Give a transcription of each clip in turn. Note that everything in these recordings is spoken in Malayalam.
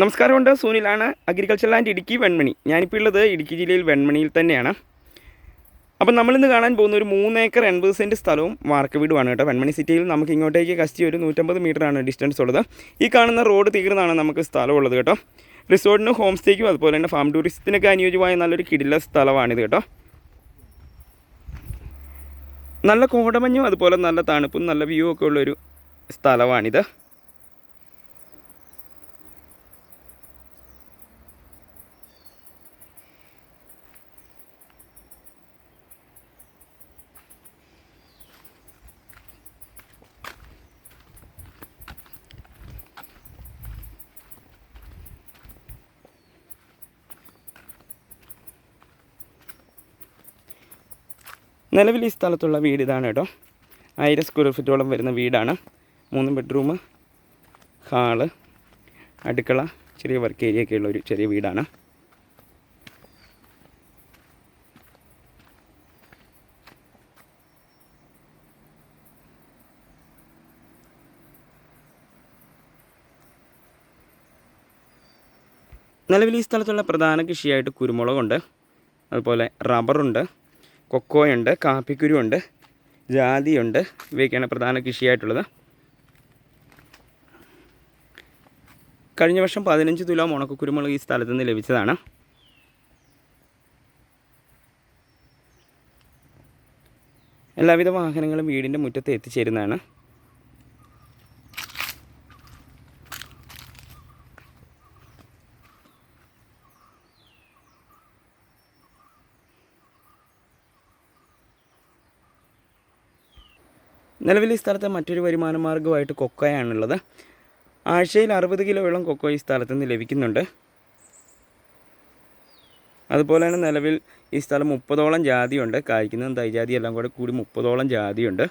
നമസ്കാരമുണ്ട്. സൂനിലാണ് അഗ്രികൾച്ചർ ലാൻഡ് ഇടുക്കി വെൺമണി. ഞാനിപ്പോൾ ഉള്ളത് ഇടുക്കി ജില്ലയിൽ വെൺമണിയിൽ തന്നെയാണ്. അപ്പം നമ്മളിന്ന് കാണാൻ പോകുന്ന ഒരു മൂന്ന് ഏക്കർ എൺപത് സെന്റ് സ്ഥലവും വാർക്ക വീടുമാണ് കേട്ടോ. വെൺമണി സിറ്റിയിൽ നമുക്ക് ഇങ്ങോട്ടേക്ക് കസ്റ്റി ഒരു നൂറ്റമ്പത് ആണ് ഡിസ്റ്റൻസ് ഉള്ളത്. ഈ കാണുന്ന റോഡ് തീർന്നാണ് നമുക്ക് സ്ഥലമുള്ളത് കേട്ടോ. റിസോർട്ടിനും ഹോം സ്റ്റേക്കും അതുപോലെ തന്നെ ഫാം ടൂറിസത്തിനൊക്കെ അനുയോജ്യമായ നല്ലൊരു കിടില സ്ഥലമാണിത് കേട്ടോ. നല്ല കോടമഞ്ഞും അതുപോലെ നല്ല തണുപ്പും നല്ല വ്യൂ ഒക്കെ ഉള്ളൊരു സ്ഥലമാണിത്. നിലവിൽ ഈ സ്ഥലത്തുള്ള വീട് ഇതാണ് കേട്ടോ. ആയിരം സ്ക്വയർ ഫീറ്റോളം വരുന്ന വീടാണ്. മൂന്ന് ബെഡ്റൂം ഹാൾ അടുക്കള ചെറിയ വർക്ക് ഏരിയ ഒക്കെ ഉള്ള ഒരു ചെറിയ വീടാണ്. നിലവിൽ ഈ സ്ഥലത്തുള്ള പ്രധാന കൃഷിയായിട്ട് കുരുമുളകുണ്ട്. അതുപോലെ റബ്ബറുണ്ട് കൊക്കോയുണ്ട് കാപ്പിക്കുരുണ്ട് ജാതിയുണ്ട്. ഇവയൊക്കെയാണ് പ്രധാന കൃഷിയായിട്ടുള്ളത്. കഴിഞ്ഞ വർഷം പതിനഞ്ച് തുലാം ഉണക്കക്കുരുമുളക് ഈ സ്ഥലത്ത് നിന്ന് ലഭിച്ചതാണ്. എല്ലാവിധ വാഹനങ്ങളും വീടിന്റെ മുറ്റത്ത് എത്തിച്ചേരുന്നതാണ്. നിലവിൽ ഈ സ്ഥലത്ത് മറ്റൊരു വരുമാന മാർഗമായിട്ട് കൊക്കോയാണുള്ളത്. ആഴ്ചയിൽ അറുപത് കിലോയോളം കൊക്കോ ഈ സ്ഥലത്ത് നിന്ന് ലഭിക്കുന്നുണ്ട്. അതുപോലെ തന്നെ നിലവിൽ ഈ സ്ഥലം മുപ്പതോളം ജാതിയുണ്ട്. കായ്ക്കുന്നതും തൈജാതി എല്ലാം കൂടെ കൂടി മുപ്പതോളം ജാതിയുണ്ട്.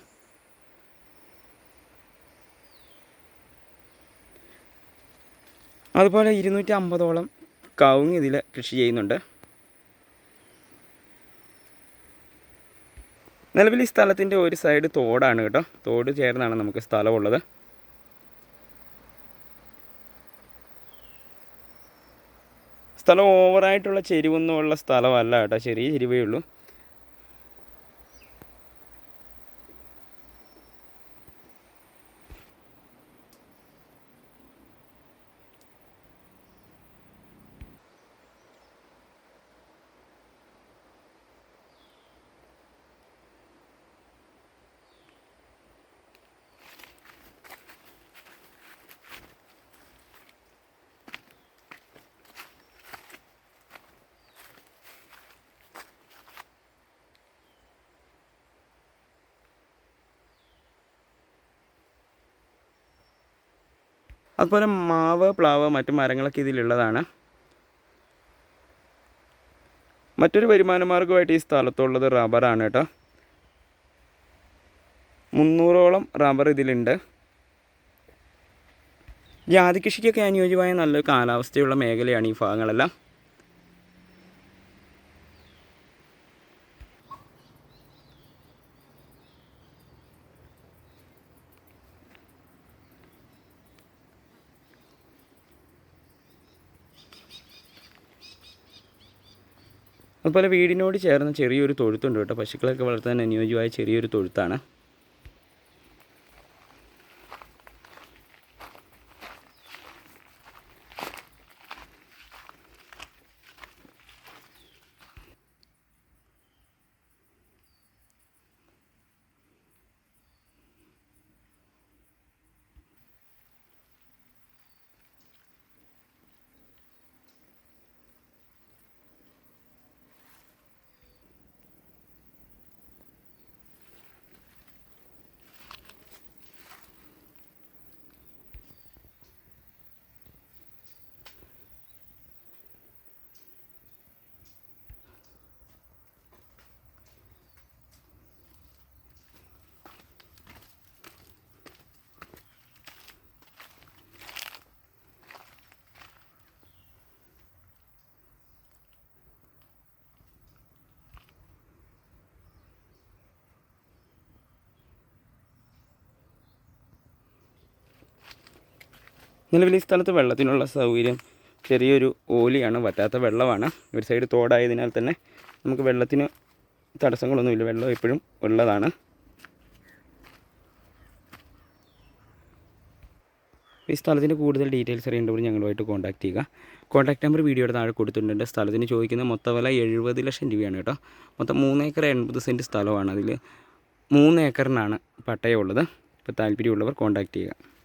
അതുപോലെ ഇരുന്നൂറ്റി അമ്പതോളം കവുങ്ങ് ഇതിൽ കൃഷി ചെയ്യുന്നുണ്ട്. നിലവിൽ ഈ സ്ഥലത്തിന്റെ ഒരു സൈഡ് തോടാണ് കേട്ടോ. തോട് ചേർന്നാണ് നമുക്ക് സ്ഥലമുള്ളത്. സ്ഥലം ഓവറായിട്ടുള്ള ചെരിവൊന്നും ഉള്ള സ്ഥലമല്ല കേട്ടോ. ചെറിയ ചെരിവേ ഉള്ളൂ. അതുപോലെ മാവ് പ്ലാവ് മറ്റു മരങ്ങളൊക്കെ ഇതിലുള്ളതാണ്. മറ്റൊരു വരുമാന മാർഗമായിട്ട് ഈ സ്ഥലത്തുള്ളത് റബ്ബറാണ് കേട്ടോ. മുന്നൂറോളം റബ്ബർ ഇതിലുണ്ട്. ജാതി കൃഷിക്കൊക്കെ അനുയോജ്യമായ നല്ലൊരു കാലാവസ്ഥയുള്ള മേഖലയാണ് ഈ ഭാഗങ്ങളെല്ലാം. അതുപോലെ വീടിനോട് ചേർന്ന് ചെറിയൊരു തൊഴുത്തുണ്ട് കേട്ടോ. പശുക്കളൊക്കെ വളർത്താൻ അനുയോജ്യമായ ചെറിയൊരു തൊഴുത്താണ്. നിലവിൽ ഈ സ്ഥലത്ത് വെള്ളത്തിനുള്ള സൗകര്യം ചെറിയൊരു ഓലിയാണ് വറ്റാത്ത വെള്ളമാണ്. ഒരു സൈഡ് തോടായതിനാൽ തന്നെ നമുക്ക് വെള്ളത്തിന് തടസ്സങ്ങളൊന്നുമില്ല. വെള്ളം എപ്പോഴും ഉള്ളതാണ്. ഈ സ്ഥലത്തിന്റെ കൂടുതൽ ഡീറ്റെയിൽസ് അറിയേണ്ടവർ ഞങ്ങളുമായിട്ട് കോൺടാക്ട് ചെയ്യുക. കോൺടാക്ട് നമ്പർ വീഡിയോയുടെ താഴെ കൊടുത്തിട്ടുണ്ട്. സ്ഥലത്തിന് ചോദിക്കുന്ന മൊത്ത വില എഴുപത് ലക്ഷം രൂപയാണ് കേട്ടോ. മൊത്തം മൂന്ന് ഏക്കർ എൺപത് സെന്റ് സ്ഥലമാണ്. അതിൽ മൂന്ന് ഏക്കറിനാണ് പട്ടയമുള്ളത്. ഇപ്പോൾ താല്പര്യമുള്ളവർ കോൺടാക്ട് ചെയ്യുക.